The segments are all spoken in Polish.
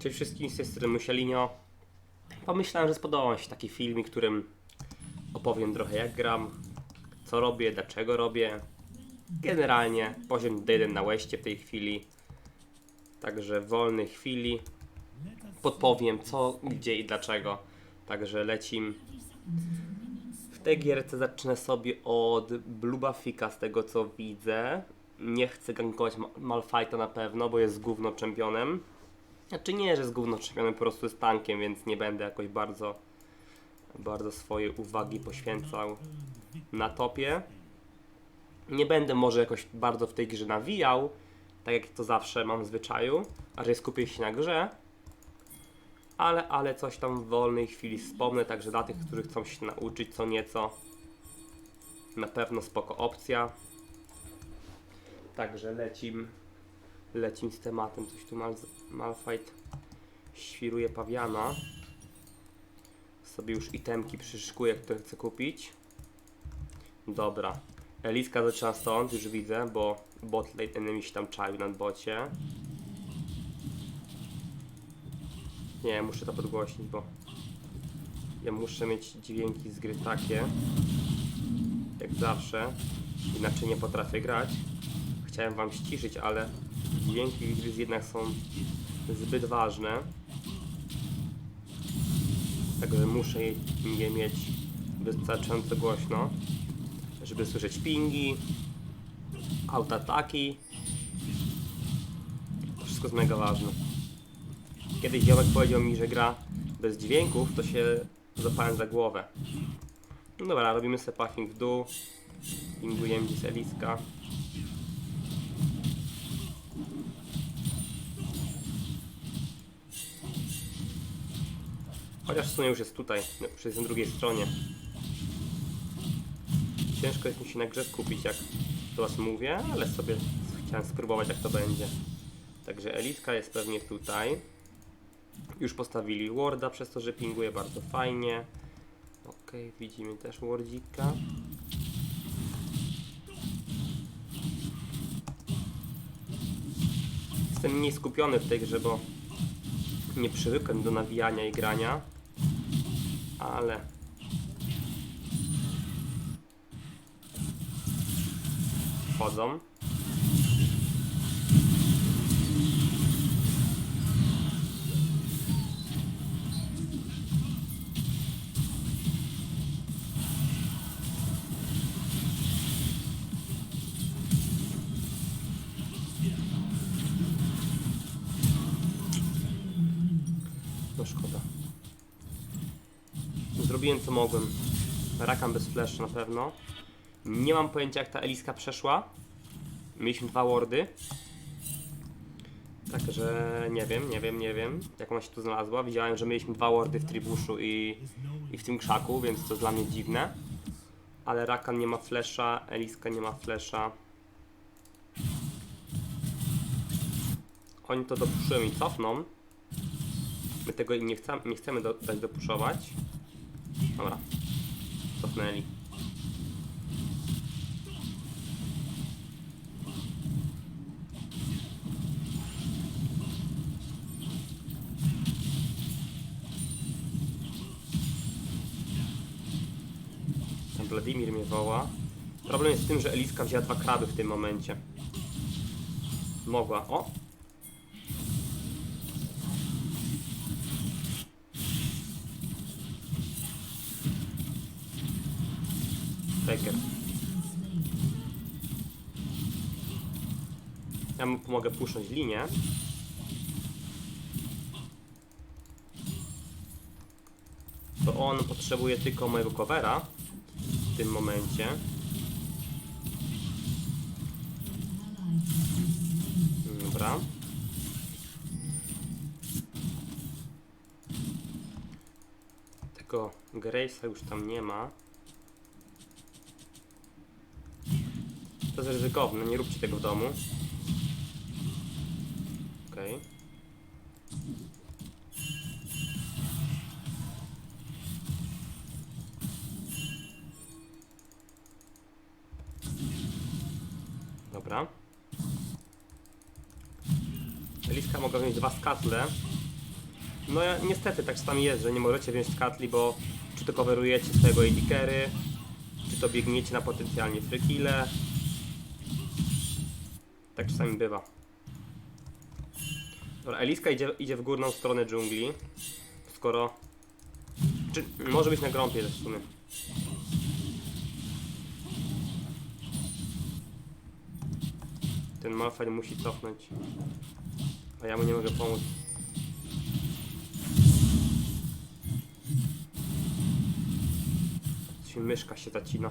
Cześć wszystkim, z tej strony Musielinio. Pomyślałem, że spodoba mi się taki filmik, którym opowiem trochę jak gram, co robię, dlaczego robię. Generalnie poziom D1 na łeście w tej chwili. Także w wolnej chwili podpowiem co, gdzie i dlaczego. Także lecim. W tej gierce zacznę sobie od Blubafika z tego co widzę. Nie chcę gankować Ma- Malfighta na pewno, bo jest gówno czempionem. Znaczy nie, że jest gówno czempionem, po prostu jest tankiem, więc nie będę jakoś bardzo bardzo swoje uwagi poświęcał na topie. Nie będę może jakoś bardzo w tej grze nawijał, tak jak to zawsze mam w zwyczaju, a że skupię się na grze. Ale, ale coś tam w wolnej chwili wspomnę, także dla tych, którzy chcą się nauczyć co nieco, na pewno spoko opcja. Także lecim, lecim z tematem, coś tu Mal Malfight świruje pawiana. Sobie już itemki przyszykuję, które chcę kupić. Dobra. Eliska zaczyna stąd, już widzę, bo bot late się tam czaił na bocie. Nie, muszę to podgłośnić, bo ja muszę mieć dźwięki z gry takie, jak zawsze, inaczej nie potrafię grać. Chciałem wam ściszyć, ale dźwięki z gry jednak są zbyt ważne. Także muszę je- mieć wystarczająco głośno, żeby słyszeć pingi, autoataki. To wszystko jest mega ważne. Kiedyś ziomek powiedział mi, że gra bez dźwięków, to się zapałem za głowę. No dobra, robimy sobie paching w dół. Pingujemy gdzieś Eliska. Chociaż w sumie już jest tutaj, jest na drugiej stronie. Ciężko jest mi się na grze skupić, jak do Was mówię, ale sobie chciałem spróbować, jak to będzie. Także Elitka jest pewnie tutaj. Już postawili Warda, przez to, że pinguje bardzo fajnie. Ok, widzimy też Wardzika. Jestem mniej skupiony w tej grze, bo nie przywykłem do nawijania i grania, ale wchodzą. Szkoda. Zrobiłem co mogłem. Rakam bez flash na pewno. Nie mam pojęcia jak ta Eliska przeszła. Mieliśmy dwa wardy. Także nie wiem, nie wiem, nie wiem jak ona się tu znalazła. Widziałem, że mieliśmy dwa wardy w tribuszu i, i w tym krzaku, więc to dla mnie dziwne. Ale Rakan nie ma flesza, Eliska nie ma flesza. Oni to dopuszują i cofną. My tego im nie, chcemy, nie chcemy do, dać dopuszować. Dobra. Cofnęli. Wladimir mnie woła. Problem jest w tym, że Eliska wzięła dwa kraby w tym momencie. Mogła. O! Ja mu pomogę puszcząć linię. To on potrzebuje tylko mojego covera w tym momencie. Dobra. Tego Grace'a już tam nie ma. To jest ryzykowne, nie róbcie tego w domu. Dobra. Eliska mogła mieć dwa skatle. No ja, niestety tak czasami jest, że nie możecie wziąć skatli, bo czy to coverujecie swojego carry, czy to biegniecie na potencjalnie frykile. Tak czasami bywa. Dobra, Eliska idzie, idzie w górną stronę dżungli. Skoro... Czy może być na grąpie też w sumie. Ten Malphite musi cofnąć. A ja mu nie mogę pomóc. Myszka się zacina.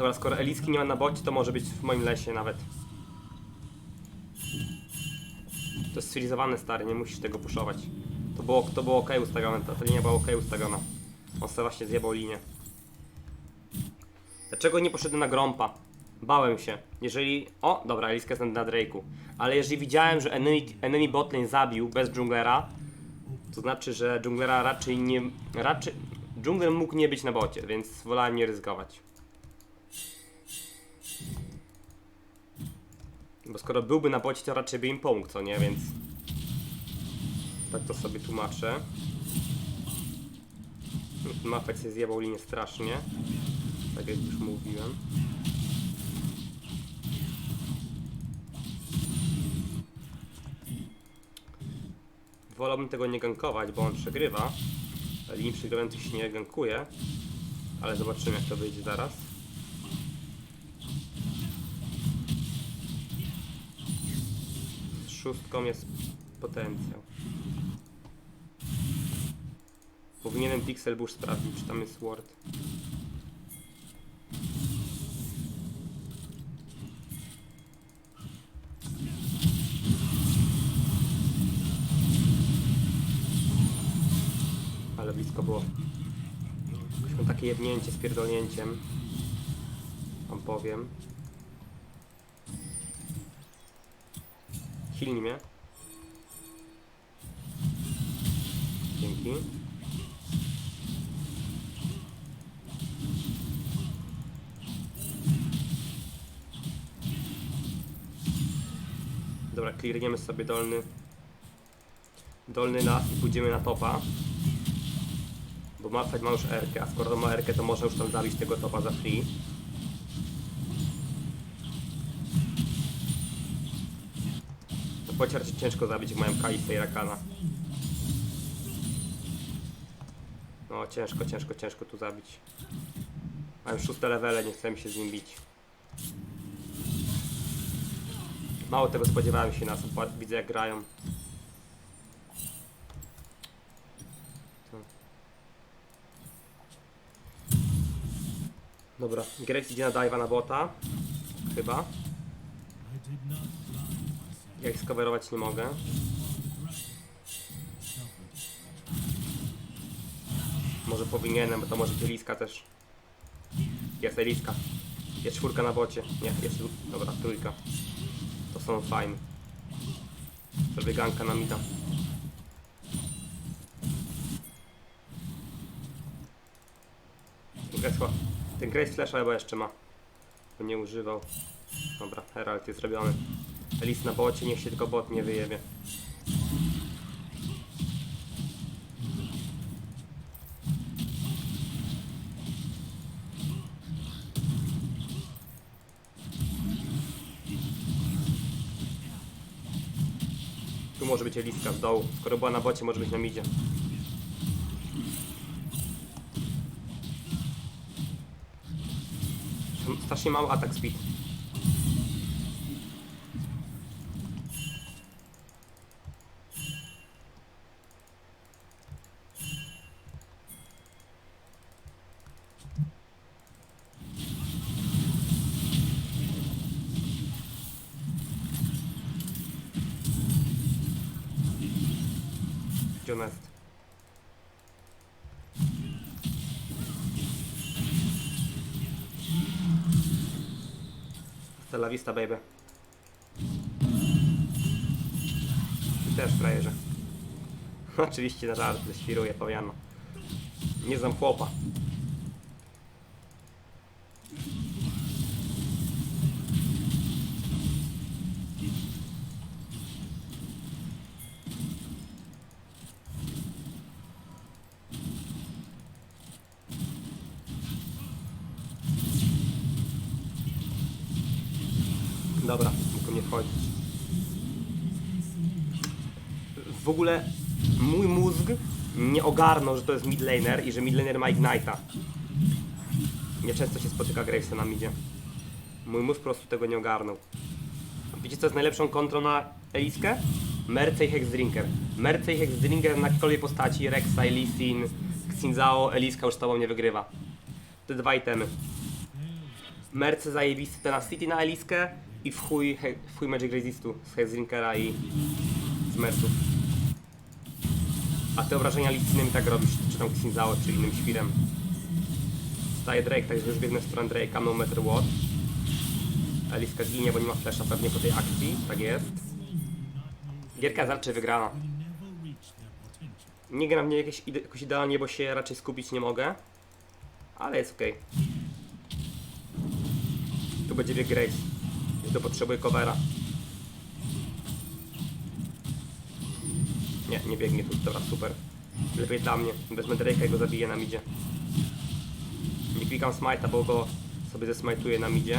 Dobra, skoro Eliski nie ma na bocie, to może być w moim lesie nawet. To jest cywilizowane stary, nie musisz tego puszować. To było, to było ok ustawione, ta, ta linia była ok ustawiona. On sobie właśnie zjebał linię. Dlaczego nie poszedłem na grąpa? Bałem się. Jeżeli... O, dobra, Eliska jest na Drake'u. Ale jeżeli widziałem, że enemy, enemy botlane zabił bez dżunglera, to znaczy, że dżunglera raczej nie... Raczej... Dżungler mógł nie być na bocie, więc wolałem nie ryzykować. Bo skoro byłby na bocie, to raczej by im pomógł, co nie? Więc... Tak to sobie tłumaczę. Mapek się zjebał linię strasznie. Tak jak już mówiłem. Wolałbym tego nie gankować, bo on przegrywa. Linii przegrywających się nie gankuje. Ale zobaczymy jak to wyjdzie zaraz. Z szóstką jest potencjał. Powinienem Pixel Bush sprawdzić, czy tam jest Word. Ale blisko było. Mieliśmy takie jednięcie z pierdolnięciem. Wam powiem. Hilni mnie. Dzięki. Dobra, clearniemy sobie dolny dolny las i pójdziemy na topa. Bo Malphite ma już R, a skoro ma R, to może już tam zabić tego topa za free. To pociar ciężko zabić, jak mają Kalista i Rakana. No ciężko, ciężko, ciężko tu zabić. Mają szóste levele, nie chcemy się z nim bić. Mało tego spodziewałem się nas, widzę jak grają. Dobra, Graves idzie na dive'a na bota. Chyba. Ja ich nie mogę. Może powinienem, bo to może Eliska też. Jest Eliska. Jest czwórka na bocie. Nie, jest... Dobra, trójka. To są fajne. Zrobię ganka na Grace, chyba- ten Grace Flasha chyba jeszcze ma. Bo nie używał. Dobra, Herald jest zrobiony. Elis na bocie, niech się tylko bot nie wyjebie. Tu może być Eliska z dołu. Skoro była na bocie, może być na midzie. Strasznie mały atak speed. Jest? Hasta la vista, baby. Ty też, frajerze. Oczywiście na żart, świruję, powiano. Nie znam chłopa. Dobra, tylko nie wchodzi. W ogóle mój mózg nie ogarnął, że to jest mid laner i że mid laner ma Ignite'a. Nieczęsto się spotyka Gravesa na midzie. Mój mózg po prostu tego nie ogarnął. Wiecie co jest najlepszą kontrą na Eliskę? Merce i Hexdrinker. Merce i Hexdrinker na jakiejkolwiek postaci, Rexa, Lee Sin, Xinzao, Eliska już z tobą nie wygrywa. Te dwa itemy. Merce zajebisty Tenacity na Eliskę i w chuj, w chuj Magic Resistu z Hexdrinkera i z Merców. A te obrażenia licyjnymi tak robisz, czy tam Xinzao, czy innym świrem. Staje Drake, także już biegnę w stronę Drake'a, no matter what. Eliska ginie, bo nie ma flesza pewnie po tej akcji, tak jest. Gierka jest raczej wygrana. Nie gram w niej jakieś ide jakoś idealnie, bo się raczej skupić nie mogę. Ale jest okej. Tu będzie bieg Grace. Już to potrzebuje covera. Nie, nie biegnie tu, dobra, super. Lepiej dla mnie. Wezmę Drake'a i go zabiję na midzie. Nie klikam smite'a, bo go sobie zesmajtuję na midzie.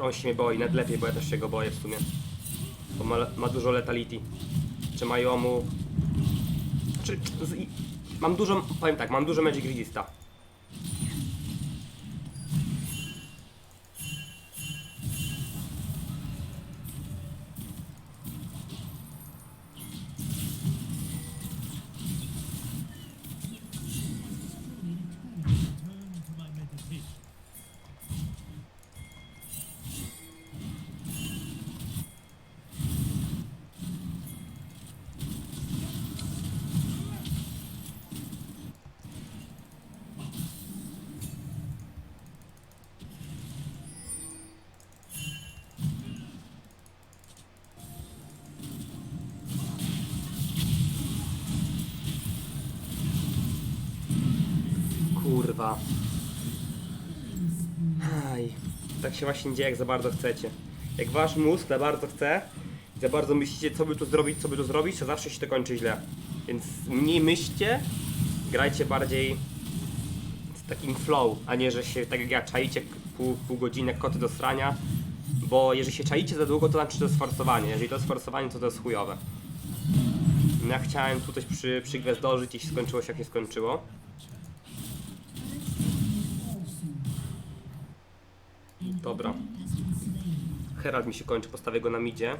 On się mnie boi, nawet lepiej, bo ja też się go boję w sumie. Bo ma, ma dużo letality. Czy mają mu... Czy, z, i- mam dużo, powiem tak, mam dużo Magic Resista. Kurwa. Aj. Tak się właśnie dzieje, jak za bardzo chcecie. Jak wasz mózg za bardzo chce, za bardzo myślicie, co by tu zrobić, co by tu zrobić, to zawsze się to kończy źle. Więc mniej myślcie, grajcie bardziej z takim flow, a nie, że się tak jak ja czaicie pół, pół godziny koty do srania. Bo jeżeli się czaicie za długo, to znaczy, to jest forsowanie. Jeżeli to jest forsowanie, to to jest chujowe. Ja chciałem tu coś przy, przygwiazdożyć i się skończyło się jak nie skończyło. Dobra. Herald mi się kończy, postawię go na midzie.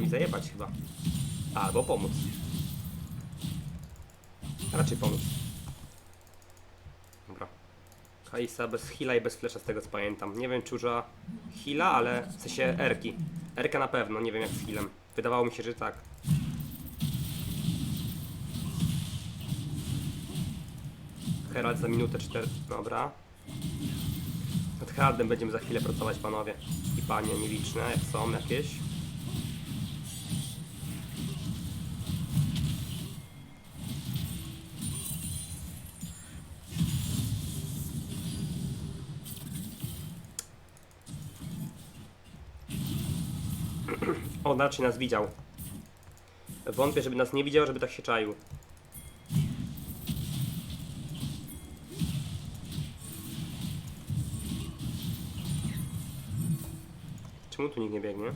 Mi zajebać chyba. Albo pomóc. Raczej pomóc. Dobra. Kaisa bez heala i bez flesza z tego co pamiętam. Nie wiem czy użyła heala, ale w sensie Erki. Erka na pewno, nie wiem jak z healem. Wydawało mi się, że tak. Herald za minutę 4. Dobra. Nad Heraldem będziemy za chwilę pracować panowie. I panie nieliczne, jak są jakieś. On raczej nas widział. Wątpię, żeby nas nie widział, żeby tak się czaił. Czemu tu nikt nie biegnie?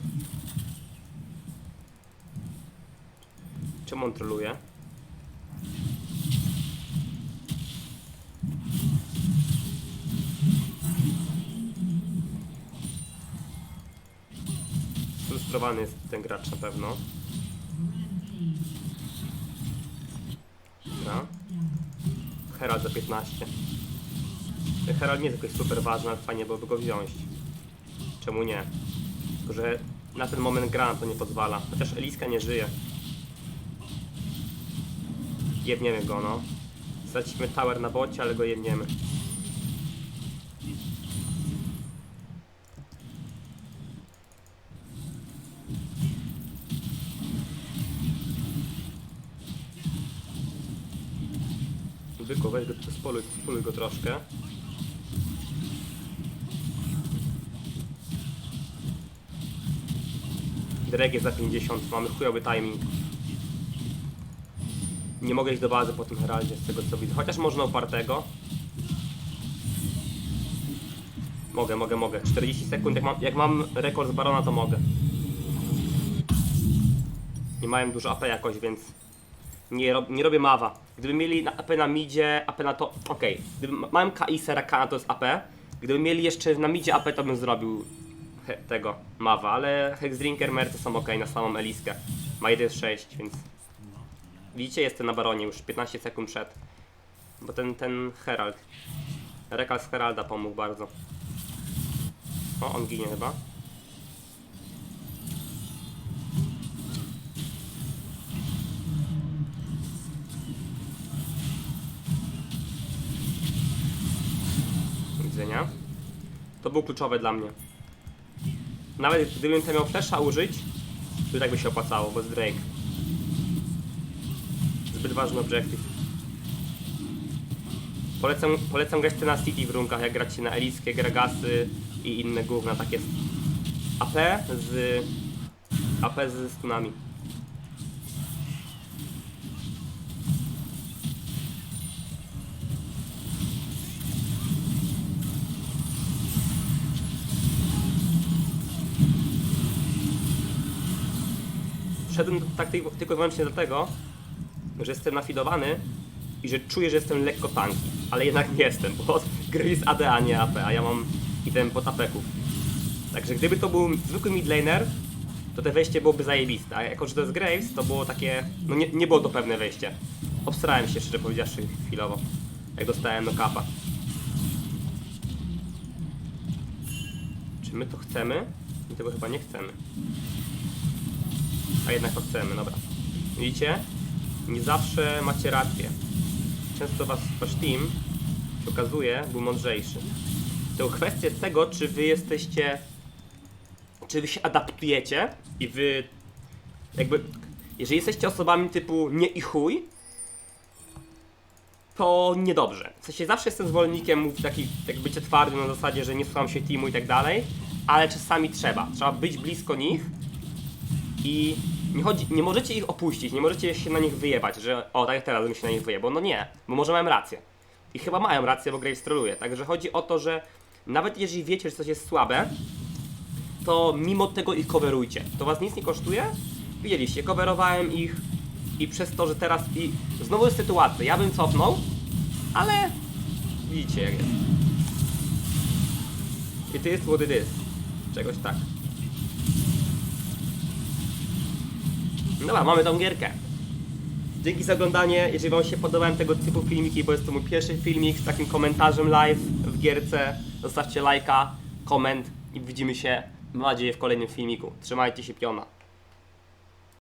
Czemu on troluje? Sfrustrowany jest ten gracz na pewno. Dobra. Herald za 15. Ten Herald nie jest jakoś super ważny, ale fajnie byłoby go wziąć. Czemu nie? Tylko, że na ten moment gra na to nie pozwala. Chociaż Eliska nie żyje. Jebniemy go, no. Stracimy tower na bocie, ale go jebniemy. Byku, weź go, spoluj, go troszkę. Dreg jest za 50, mamy chujowy timing. Nie mogę iść do bazy po tym Heraldzie, z tego co widzę. Chociaż można upartego. Mogę, mogę, mogę. 40 sekund, jak mam, jak mam rekord z Barona, to mogę. Nie mają dużo AP jakoś, więc nie, rob, nie robię mawa. Gdyby mieli AP na midzie, AP na to. Okej, ma- mam KI Serakana, to jest AP. Gdyby mieli jeszcze na midzie AP, to bym zrobił he, tego mawa, ale Hexdrinker, Mercy są ok na samą Eliskę. Ma 1-6, więc. Widzicie, jestem na baronie już 15 sekund przed. Bo ten, ten Herald. Rekal z Heralda pomógł bardzo. O, on ginie chyba. Widzenia. To było kluczowe dla mnie. Nawet gdybym ten miał flesza użyć, to i tak by się opłacało, bo jest Drake. Zbyt ważny obiektyw. Polecam, polecam grać na City w runkach, jak gracie na Eliskie, Gragasy i inne gówna, takie AP z AP z stunami. Szedłem tak ty- tylko i wyłącznie dlatego, że jestem nafidowany i że czuję, że jestem lekko tanki, ale jednak nie jestem, bo gry jest AD, a nie AP, a ja mam item pod apeków. Także gdyby to był zwykły midlaner, to te wejście byłoby zajebiste, a jako, że to jest Graves, to było takie, no nie, nie było to pewne wejście. Obstrałem się, szczerze powiedziawszy, chwilowo, jak dostałem no kapa. Czy my to chcemy? My tego chyba nie chcemy. A jednak to chcemy, dobra. Widzicie? Nie zawsze macie rację. Często was, wasz team się okazuje, był mądrzejszy. To kwestia tego, czy wy jesteście. Czy wy się adaptujecie i wy. Jakby. Jeżeli jesteście osobami typu nie i chuj, to niedobrze. W sensie zawsze jestem zwolennikiem taki, jak bycie twardym na zasadzie, że nie słucham się teamu i tak dalej, ale czasami trzeba. Trzeba być blisko nich i nie, chodzi, nie możecie ich opuścić, nie możecie się na nich wyjebać, że o, tak teraz bym się na nich wyjebał. No nie, bo może mają rację. I chyba mają rację, bo Graves troluje. Także chodzi o to, że nawet jeżeli wiecie, że coś jest słabe, to mimo tego ich coverujcie. To was nic nie kosztuje? Widzieliście, coverowałem ich i przez to, że teraz i znowu jest sytuacja, ja bym cofnął, ale widzicie jak jest. It is what it is. Czegoś tak. Dobra, mamy tą gierkę. Dzięki za oglądanie. Jeżeli Wam się podobają tego typu filmiki, bo jest to mój pierwszy filmik z takim komentarzem live w gierce, zostawcie lajka, koment i widzimy się, mam nadzieję, w kolejnym filmiku. Trzymajcie się piona.